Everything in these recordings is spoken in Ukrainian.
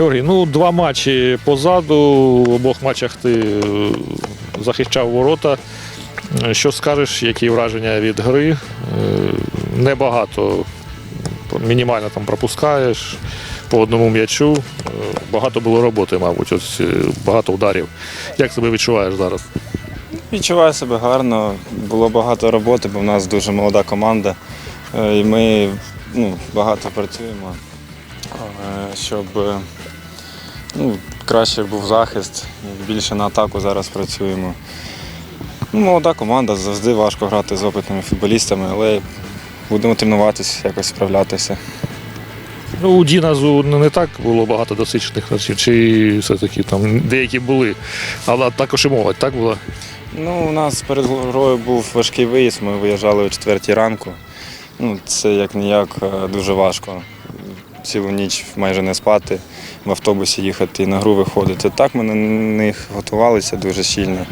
Георгій, ну два матчі позаду. В обох матчах ти е, захищав ворота. Що скажеш, які враження від гри? Е, Небагато, мінімально там пропускаєш по одному м'ячу. Е, Багато було роботи, мабуть, ось багато ударів. Як себе відчуваєш зараз? Відчуваю себе гарно. Було багато роботи, бо в нас дуже молода команда. І ми ну, багато працюємо, щоб ну, краще був захист. Більше на атаку зараз працюємо. Ну, молода команда, завжди важко грати з опитними футболістами, але будемо тренуватися, якось справлятися. Ну, у Діназу не так було багато досвідчених гравців, чи все-таки там деякі були, але також і молодь, так була? Ну, у нас перед грою був важкий виїзд, ми виїжджали о четвертій ранку. Ну, це як ніяк е, дуже важко. Цілу ніч майже не спати, в автобусі їхати і на гру виходити. Так ми на них готувалися дуже щільно.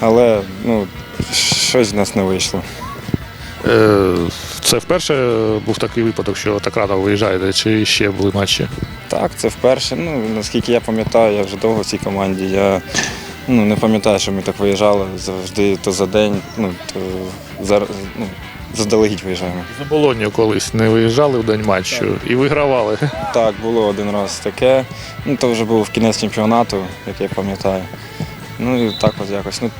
Але ну, щось в нас не вийшло. Е, Це вперше був такий випадок, що так рано виїжджаєте, чи ще були матчі? Так, це вперше. Ну, наскільки я пам'ятаю, я вже довго в цій команді. Я ну, не пам'ятаю, що ми так виїжджали завжди то за день, ну, то за, ну, заздалегідь виїжджаємо. За Болонію колись не виїжджали в день матчу і вигравали. Так, було один раз таке. Ну, то вже був кінець чемпіонату, як я пам'ятаю. Ну і так от якось. Ну,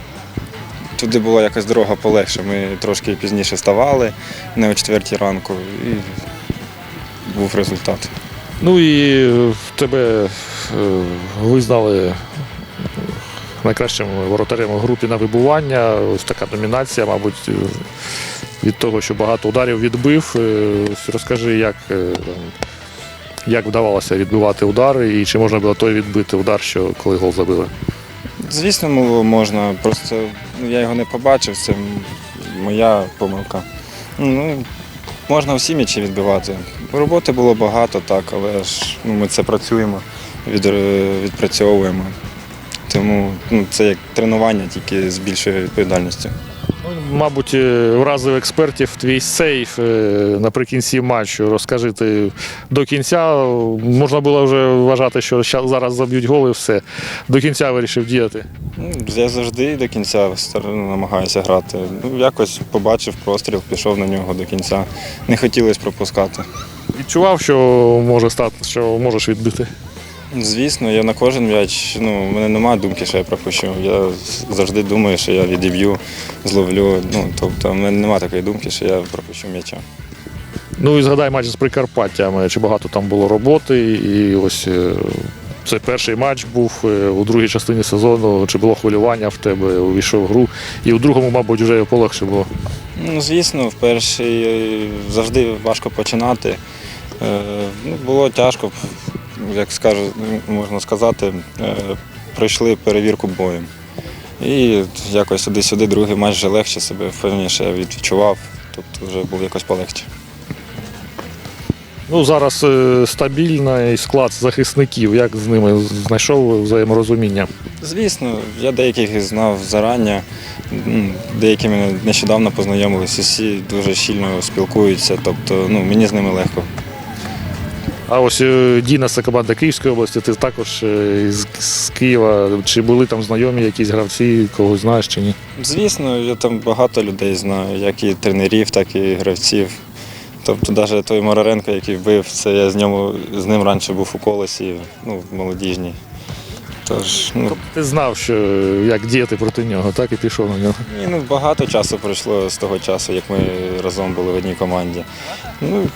туди була якась дорога полегше. Ми трошки пізніше ставали, не о четвертій ранку, і був результат. Ну і в тебе е, визнали найкращим воротарем у групі на вибування. Ось така номінація, мабуть, е, від того, що багато ударів відбив. Е, Розкажи, як, е, як вдавалося відбивати удари і чи можна було той відбити удар, що коли гол забили? Звісно, можна, просто ну, я його не побачив, це моя помилка. Ну, можна всі м'ячі відбивати. Роботи було багато, так, але ж ну, ми це працюємо, від, відпрацьовуємо. Тому ну, це як тренування, тільки з більшою відповідальністю. Мабуть, е, вразив експертів твій сейф е, наприкінці матчу. Розкажи ти до кінця. Можна було вже вважати, що зараз заб'ють гол і все. До кінця вирішив діяти. Ну, я завжди до кінця намагаюся грати. Ну, якось побачив простріл, пішов на нього до кінця. Не хотілося пропускати. Відчував, що може стати, що можеш відбити. Звісно, я на кожен м'яч. Ну, у мене немає думки, що я пропущу. Я завжди думаю, що я відіб'ю, зловлю. Ну, тобто, в мене немає такої думки, що я пропущу м'яча. Ну і згадай матч з Прикарпаттям. Чи багато там було роботи, і ось е, це перший матч був е, у другій частині сезону. Чи було хвилювання в тебе, увійшов в гру, і у другому, мабуть, вже полегше було. Ну, звісно, в перший е, завжди важко починати. Ну, було тяжко, як скажу, можна сказати, е, пройшли перевірку боєм. І якось сюди-сюди, другий матч вже легше себе впевненіше я відчував, тобто вже було якось полегше. Ну зараз е, стабільний склад захисників. Як з ними знайшов взаєморозуміння? Звісно, я деяких знав зарані, м, деякими нещодавно познайомилися, всі дуже щільно спілкуються, тобто ну, мені з ними легко. А ось е, Діна це команда Київської області. Ти також е, з, Києва. Чи були там знайомі якісь гравці, когось знаєш чи ні? Звісно, я там багато людей знаю, як і тренерів, так і гравців. Тобто навіть той Мараренко, який вбив, це я з, ньому, з ним раніше був у колесі, ну, в молодіжній. Тож, ну, Ти знав, що як діяти проти нього, так і пішов на нього. і, ну, багато часу пройшло з того часу, як ми разом були в одній команді. Ну,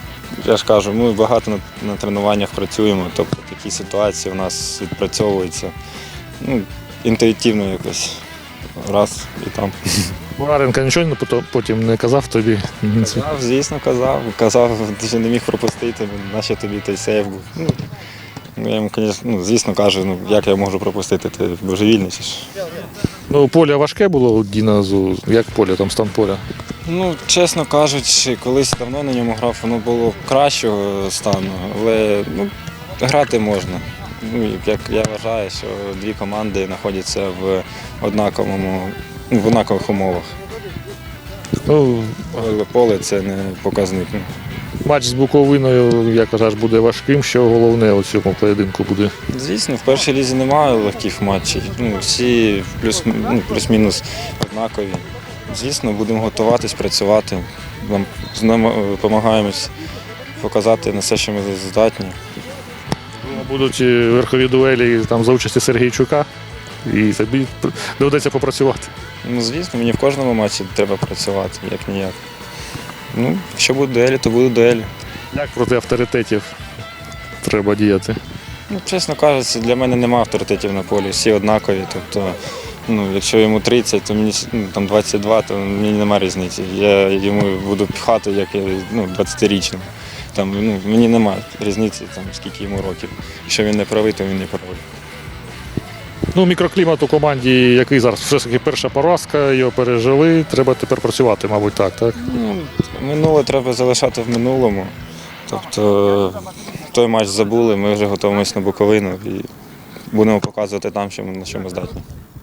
я ж кажу, ми багато на, на тренуваннях працюємо, тобто такі ситуації у нас відпрацьовуються. Ну, інтуїтивно якось. Раз і там. Бураренко нічого не потім не казав тобі. Казав, звісно, казав. Казав, що не міг пропустити, наче тобі той сейв був. Ну, ну, я йому, звісно, ну, звісно, кажу, ну як я можу пропустити, ти божевільний. Ну, поле важке було у Діназу. Як поле, там стан поля. Ну, чесно кажучи, колись давно на ньому грав, воно було кращого стану, але ну, грати можна. Ну, як я вважаю, що дві команди знаходяться в однаковому, ну, в однакових умовах. Ну, Але поле це не показник. ну. матч з Буковиною, як кажеш, буде важким. Що головне у цьому поєдинку буде? Звісно, в першій лізі немає легких матчів. Ну, всі плюс, ну, плюс-мінус однакові. Звісно, будемо готуватись, працювати. Нам допомагаємо показати на все, що ми здатні. Будуть верхові дуелі там за участі Сергійчука, і тобі доведеться попрацювати. Ну, звісно, мені в кожному матчі треба працювати, як ніяк. Ну, якщо будуть дуелі, то будуть дуелі. Як проти авторитетів треба діяти? Ну, чесно кажучи, для мене немає авторитетів на полі, всі однакові. Тобто, ну, якщо йому 30, то мені ну, там 22, то мені немає різниці. Я йому буду пхати, як я ну, 20-річним. Там, ну, мені немає різниці, там, скільки йому років. Якщо він не правий, то він не правий. Ну, мікроклімат у команді, який зараз все ж таки перша поразка, його пережили. Треба тепер працювати, мабуть, так, так? Ну, минуле треба залишати в минулому. Тобто той матч забули, ми вже готуємося на Буковину і будемо показувати там, що ми, на що ми здатні.